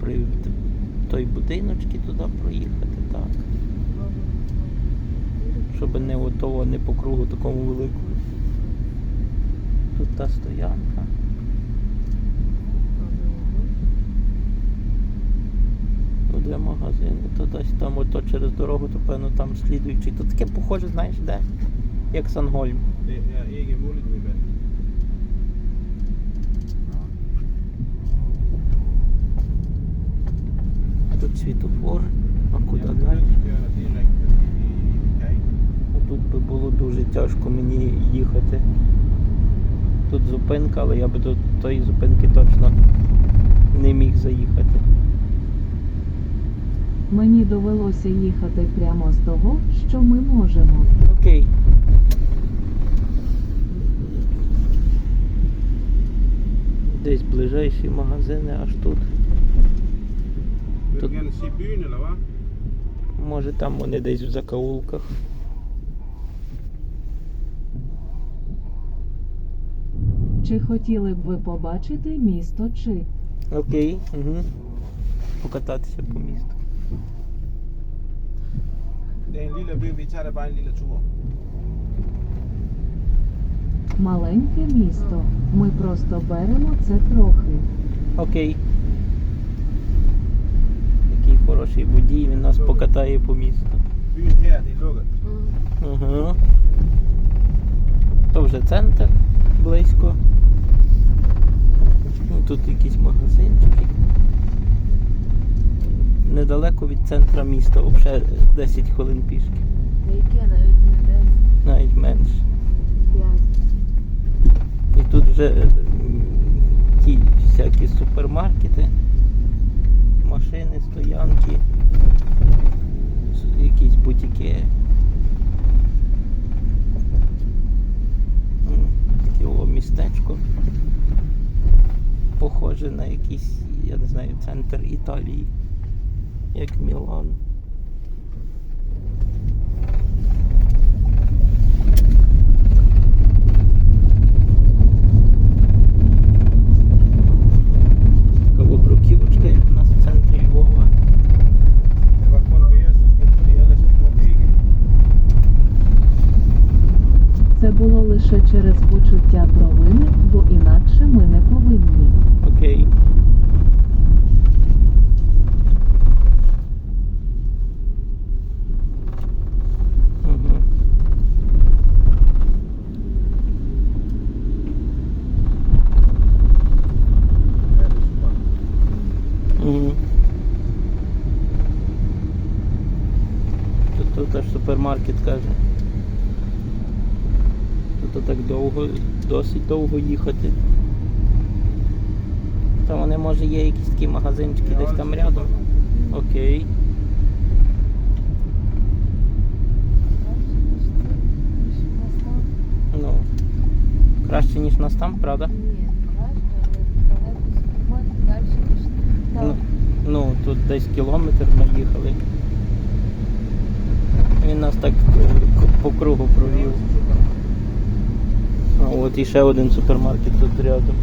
при той будиночки туди проїхати, так. Щоб не готово не по кругу такому великому. Тут та стоянка. Є магазини, то десь там ото через дорогу, то певно там слідуючий. То таке похоже, знаєш, де? Як Сангольм. Тут світофор, а куди далі? Ну, Тут би було дуже тяжко мені їхати. Тут зупинка, але я би до тої зупинки точно не міг заїхати. Мені довелося їхати прямо з того, що ми можемо. Окей. Десь ближайші магазини аж тут. Se byen, eller hvad? Може там вони десь в закоулках. Чи хотіли б ви побачити місто чи? Окей. Угу. Покататися по місту. Det er en lille by, vi tager da bare en lille tur. Маленьке місто. Ми просто беремо це трохи. Окей. Хороший водій, він нас покатає по місту. Угу. То вже центр близько. Ну, Тут якісь магазинчики. Недалеко від центра міста, взагалі 10 хвилин пішки. Яке навіть не десь Навіть менше. І тут вже ті всякі супермаркети, машини, стоянки, якісь бутіки. Його Таке містечко. Похоже на якийсь, я не знаю, центр Італії, як Мілан. Лише через почуття провини, бо інакше ми не повинні. Окей. Тут аж супермаркет каже. Тут так довго, досить довго їхати. Та вони може є якісь такі магазинчики десь там рядом. Окей. Ну. Краще, ніж нас там, правда? Ні, краще, але далі, ніж там. ну, тут десь кілометр ми їхали. Він нас так по кругу от ще один супермаркет тут рядом.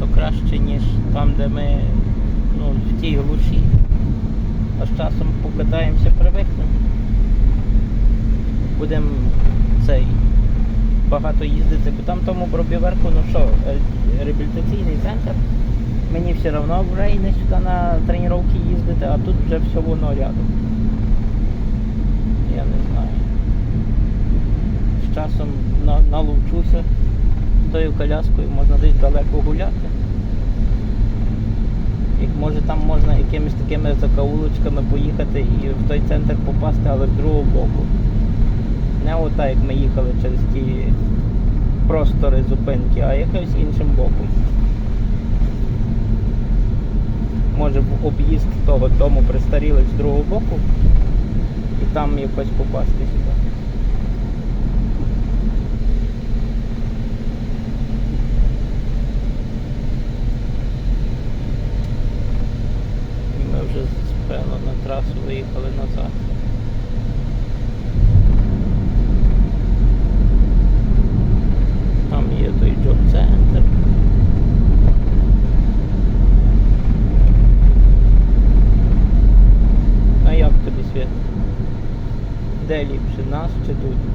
Ну, краще, ніж там, де ми ну, в тій глуші. А з часом покатаємося, привикнемо. Будемо цей багато їздити, бо там тому Бробіверку, ну що, е, реабілітаційний центр. Мені все одно в Рейне сюди на тренування їздити, а тут вже все воно рядом. Я не знаю. З часом на, наловчуся тою коляскою можна десь далеко гуляти. Як може там можна якимись такими закаулочками поїхати і в той центр попасти, але з другого боку. Не отак як ми їхали через ті простори зупинки, а якось іншим боком. Може в об'їзд того дому пристарілих з другого боку і там якось попасти сюди. І ми вже певно на трасу виїхали назад. Nossa, tinha tudo.